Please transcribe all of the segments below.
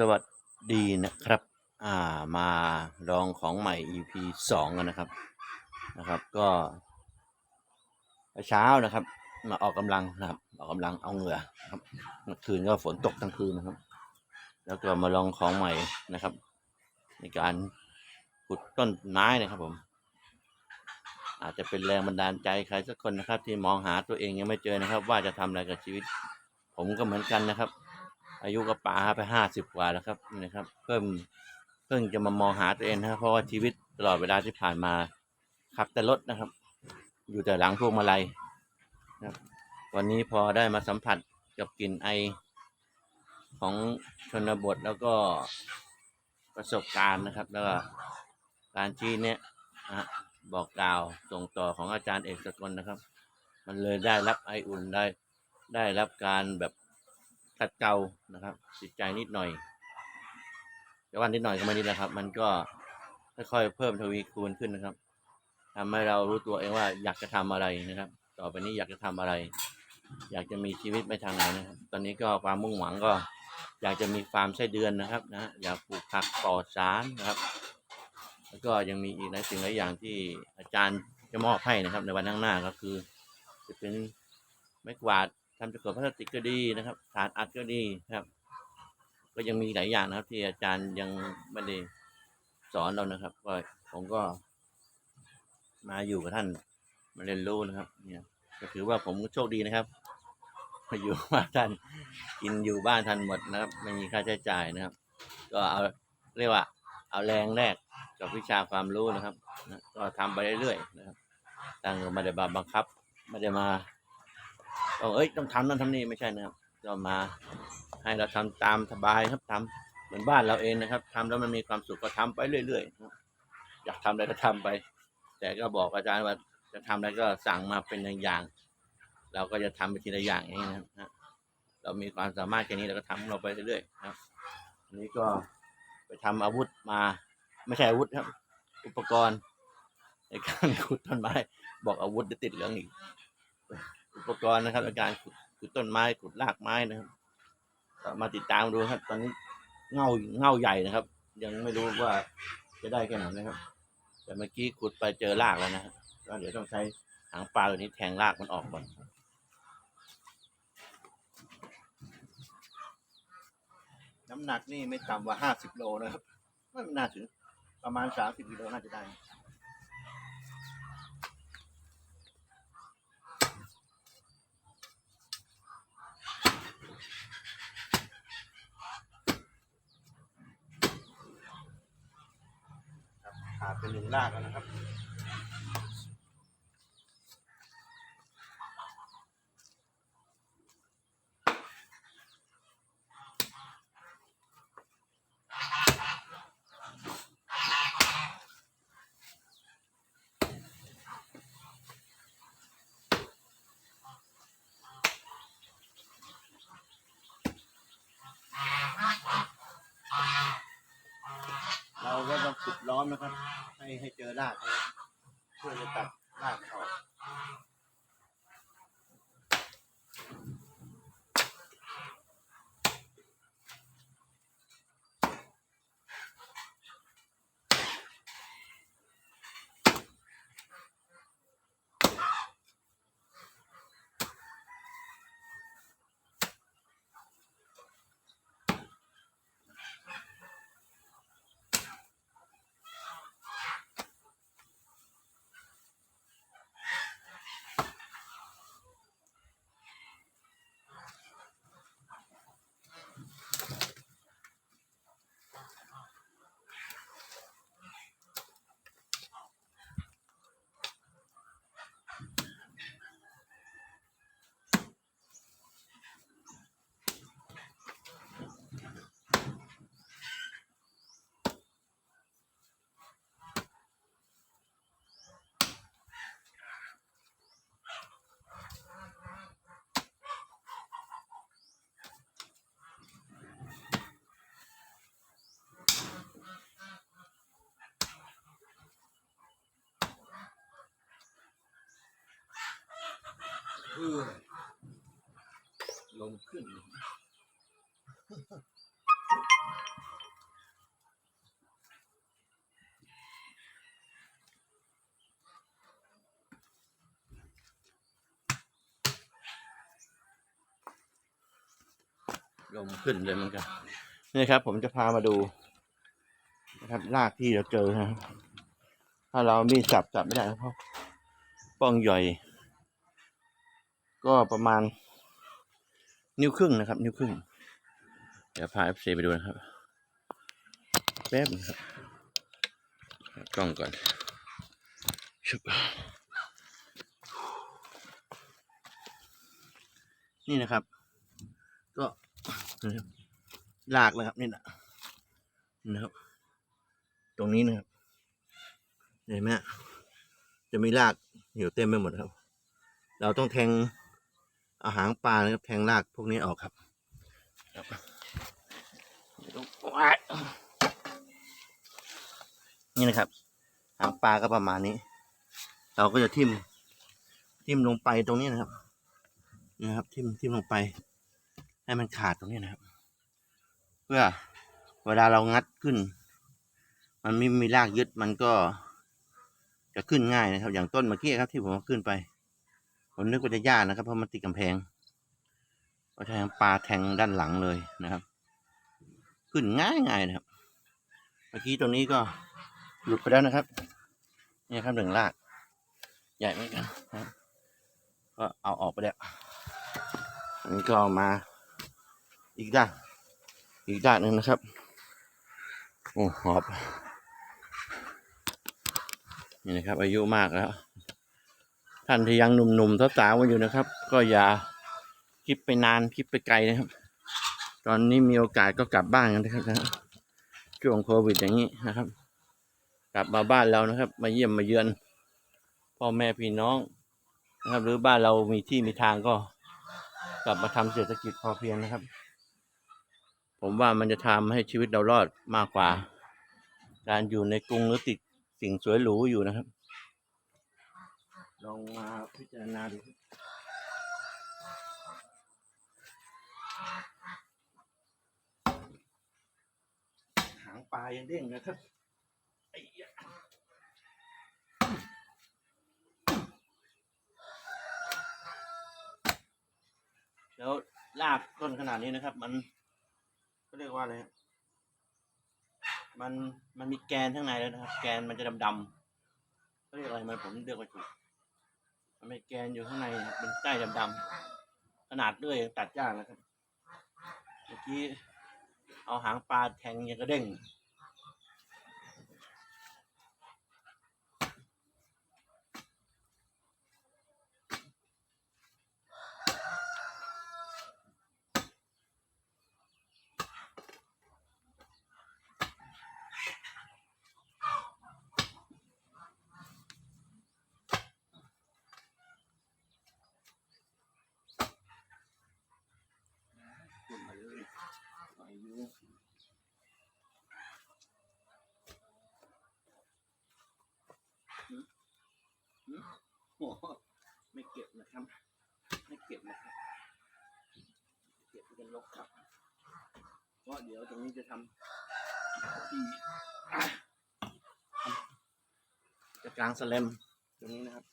สวัสดีนะครับ อ่ามาลองของใหม่ EP สองกันนะครับนะครับ ก็เช้านะครับ มาออกกำลังนะครับ ออกกำลังเอาเหงื่อครับเมื่อคืนก็ฝนตกทั้งคืนนะครับ แล้วก็มาลองของใหม่นะครับ ในการขุดต้นไม้นะครับผม อาจจะเป็นแรงบันดาลใจใครสักคนนะครับ ที่มองหาตัวเองยังไม่เจอนะครับ ว่าจะทำอะไรกับชีวิต ผมก็เหมือนกันนะครับ อายุก็ป่าไปห้าสิบกว่าแล้วครับนี่นะครับ เพิ่มเพิ่งจะมามองหาตัวเองนะครับ เพราะว่าชีวิตตลอดเวลาที่ผ่านมาขับแต่รถนะครับ อยู่แต่หลังพวงมาลัยนะครับวันนี้พอได้มาสัมผัสกับกลิ่นไอของชนบทแล้วก็ประสบการณ์นะครับ แล้วก็การชี้เนี่ยนะบอกกล่าวส่งต่อของอาจารย์เอกสกลนะครับ มันเลยได้รับไออุ่นได้ได้รับการแบบ ขัดเกลานะครับจิตใจนิดหน่อยแต่ว่านิดหน่อยก็ไม่นิดนะครับ มันก็ค่อยๆเพิ่มทวีคูณขึ้นนะครับทำให้เรารู้ตัวเองว่าอยากจะทำอะไรนะครับ ต่อไปนี้อยากจะทำอะไร อยากจะมีชีวิตไปทางไหนนะครับ ตอนนี้ก็ความมุ่งหวังก็ อยากจะมีฟาร์มไส้เดือนนะครับนะอยากปลูกผักปลอดสารนะครับ แล้วก็ยังมีอีกหลายสิ่งหลายอย่างที่อาจารย์จะมอบให้นะครับ ในวันข้างหน้าก็คือ จะเป็นไม้กวาด ทำจากขวดพลาสติกก็ดีนะครับฐานอัดก็ดีครับ ก็ยังมีหลายอย่างนะครับ ที่อาจารย์ยังไม่ได้สอนเรานะครับ ก็ผมก็ มาอยู่กับท่านมาเรียนรู้นะครับ เนี่ย ก็ถือว่าผมโชคดีนะครับมาอยู่บ้านท่านกินอยู่บ้านท่านหมดนะครับ ไม่มีค่าใช้จ่ายนะครับ ก็เอาเรียกว่า เอาแรงแรกกับวิชาความรู้นะครับนะก็ทำไปเรื่อยๆนะครับ ตั้งไม่ได้บังคับไม่ได้มา ต้องเอ้ยต้องทำนั่นทำนี่ไม่ใช่นะครับก็มาให้เราทำตามสบายครับทำเหมือนบ้านเราเองนะครับทำแล้วมันมีความสุขก็ทำไปเรื่อยๆครับอยากทำอะไรก็ทำไป แต่ก็บอกอาจารย์ว่าจะทำอะไรก็สั่งมาเป็นอย่างๆเราก็จะทำไปทีละอย่างอย่างนี้นะครับเรามีความสามารถแค่นี้เราก็ทำของเราไปเรื่อยๆนะครับอันนี้ก็ไปทำอาวุธมาไม่ใช่อาวุธครับ อุปกรณ์ในการขุดต้นไม้บอกอาวุธจะติดเหลืองอีก อุปกรณ์นะครับในการขุดขุดต้นไม้ขุดรากไม้นะครับก็มาติดตามดูครับ ตอนนี้เงาเงาใหญ่นะครับ ยังไม่รู้ว่าจะได้แค่ไหนนะครับ แต่เมื่อกี้ขุดไปเจอรากแล้วนะครับก็เดี๋ยวต้องใช้หางปลาตัวนี้แทงรากมันออกก่อนน้ำหนักนี่ไม่ต่ำกว่าห้าสิบโลนะครับไม่น่าถึงประมาณสามสิบกิโลน่าจะได้ ขาดเป็นหนึ่งรากแล้วนะครับ เราก็ต้องขุดล้อม นะครับ ให้ให้เจอรากนะครับเพื่อจะตัดรากออก ลงขึ้น ลมขึ้นเลยเหมือนกันนี่ครับ ผมจะพามาดู นะครับรากที่เราเจอนะครับถ้าเรามีจับจับไม่ได้เพราะป้องย่อย ก็ประมาณ นิ้วครึ่งนะครับ นิ้วครึ่ง เดี๋ยวพาเอฟซีไปดูนะครับ แป๊บนึงครับกล้องก่อนชุบนี่นะครับ ก็นะครับลากนะครับนี่นะนี่นะครับ ตรงนี้นะครับเห็นไหมฮะจะมีรากอยู่เต็มไปหมดครับ เราต้องแทง เอาหางปลานะครับแทงรากพวกนี้ออกครับนี่นะครับ หางปลาก็ประมาณนี้ เราก็จะทิ่มทิ่มลงไปตรงนี้นะครับนี่นะครับทิ่มทิ่มลงไป ให้มันขาดตรงนี้นะครับ เพื่อเวลาเรางัดขึ้น มันไม่มีรากยึดมันก็จะขึ้นง่ายนะครับ อย่างต้นเมื่อกี้ครับที่ผมขึ้นไป ผมนึกว่าจะยากนะครับ เพราะมันติดกำแพงก็แทงปลาแทงด้านหลังเลยนะครับ ขึ้นง่ายง่ายนะครับ เมื่อกี้ตรงนี้ก็หลุดไปแล้วนะครับนี่ครับหนึ่งราก ใหญ่เหมือนกันนะครับก็เอาออกไปแล้วอันนี้ก็เอามาอีกด้านอีกด้านหนึ่งนะครับ โอ้หอบ นี่นะครับ อายุมากแล้ว ท่านที่ยังหนุ่มๆสาวๆกันอยู่นะครับ ก็อย่าคิดไปนานคิดไปไกลนะครับ ตอนนี้มีโอกาสก็กลับบ้านกันนะครับนะช่วงโควิดอย่างนี้นะครับ กลับมาบ้านเรานะครับ มาเยี่ยมมาเยือนพ่อแม่พี่น้องนะครับ หรือบ้านเรามีที่มีทางก็ กลับมาทำเศรษฐกิจพอเพียงนะครับ ผมว่ามันจะทำให้ชีวิตเรารอดมากกว่า การอยู่ในกรุงหรือติดสิ่งสวยหรูอยู่นะครับ ลองมาพิจารณาดูหางปลายังเด้งนะครับแล้วลากต้นขนาดนี้นะครับ มันก็เรียกว่าอะไรมันมันมีแกนข้างในแล้วนะครับ แกนมันจะดำๆเขาเรียกอะไรมันผมเรียกไม่ถูก ไมแกนอยู่ข้างในครับเป็นใต้ดำๆขนาดเลื่อยตัดยากนะครับ เมื่อกี้เอาหางปลาแทงยังกระเด้ง ขึ้นมาเลยไปอยู่หืมหืมโอ้โหไม่เก็บนะครับ ไม่ เก็บนะครับเก็บเป็นลกครับเพราะเดี๋ยวตรงนี้จะทำที่จะกลางสแลมตรงนี้นะครับ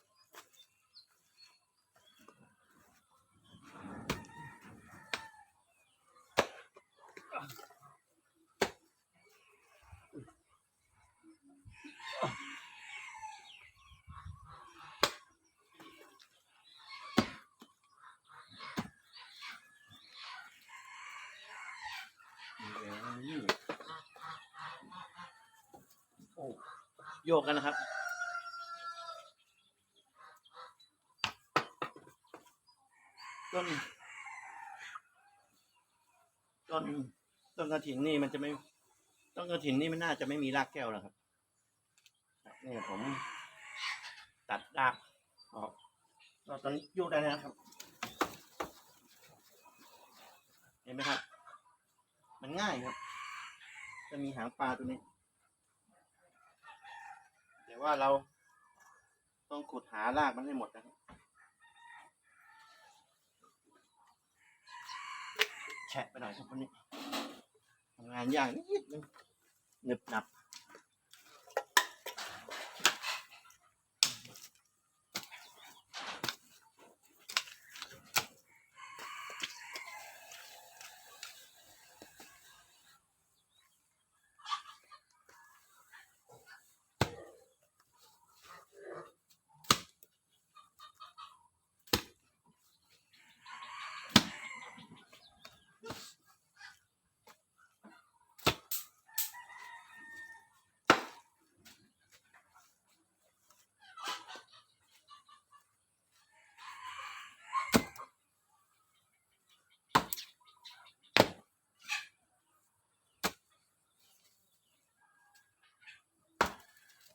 โอ้โยกกันนะครับ ต้น ต้น ต้นกระถินนี่มันจะไม่ ต้นกระถินนี่มันน่าจะไม่มีรากแก้วแล้วครับนี่ผมตัดรากออกก็ตอนนี้โยกได้นะครับ เห็นไหมครับ มันง่ายครับ จะมีหางปลาตัวนี้ แต่ว่าเราต้องขุดหารากมันให้หมดนะครับแฉะไปหน่อยครับคนนี้ทำงานยากนิดนึงหนึบหนับ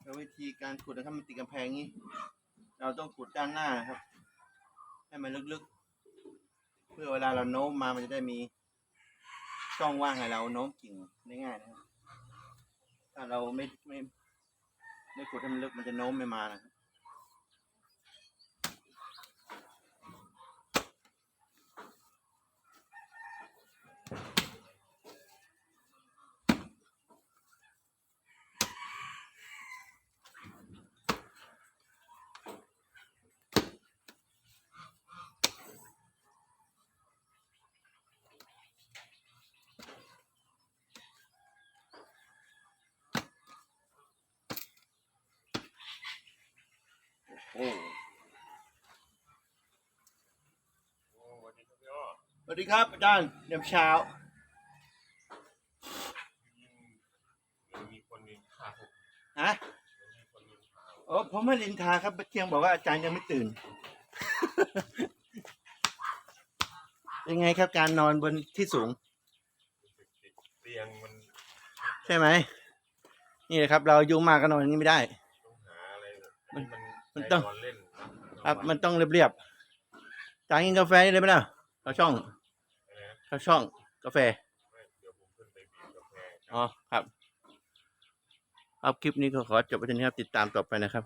แล้ววิธีการขุดนะครับมันติดกำแพงนี้ เราต้องขุดด้านหน้านะครับ ให้มันลึกๆ เพื่อเวลาเราโน้มมามันจะได้มีช่องว่างให้เราโน้มกิ่งได้ง่ายนะครับ ถ้าเราไม่ไม่ไม่ขุดให้มันลึกมันจะโน้มไม่มานะ นนี้ครับพี่อ้อสวัสดีครับอาจารย์เดี๋ยวเช้ายิงเดี๋ยวมีคนนินทาผมฮะเดี๋ยวมีคนนินทาผมโอ้ผมไม่ลินทาครับเชียงบอกว่าอาจารย์ยังไม่ตื่น เป็นไงครับการนอนบนที่สูงรู้สึกติดเตียงมันใช่ไหม นี่แหละครับ เราอายุมากก็นอนอย่างนี้ไม่ได้ ต้องหาอะไรแบบมันให้ มันได้ต้องนอนเล่นนะครับ มันต้องเรียบๆจางกินกาแฟนี่เลยไหมล่ะเขาช่องอะไรนะเขาช่องกาแฟ ไม่เดี๋ยวผมขึ้นไปบีบกาแฟ อ๋อ ครับ เอาคลิปนี้ก็ขอจบไปทีนี้ครับ ติดตามต่อไปนะครับ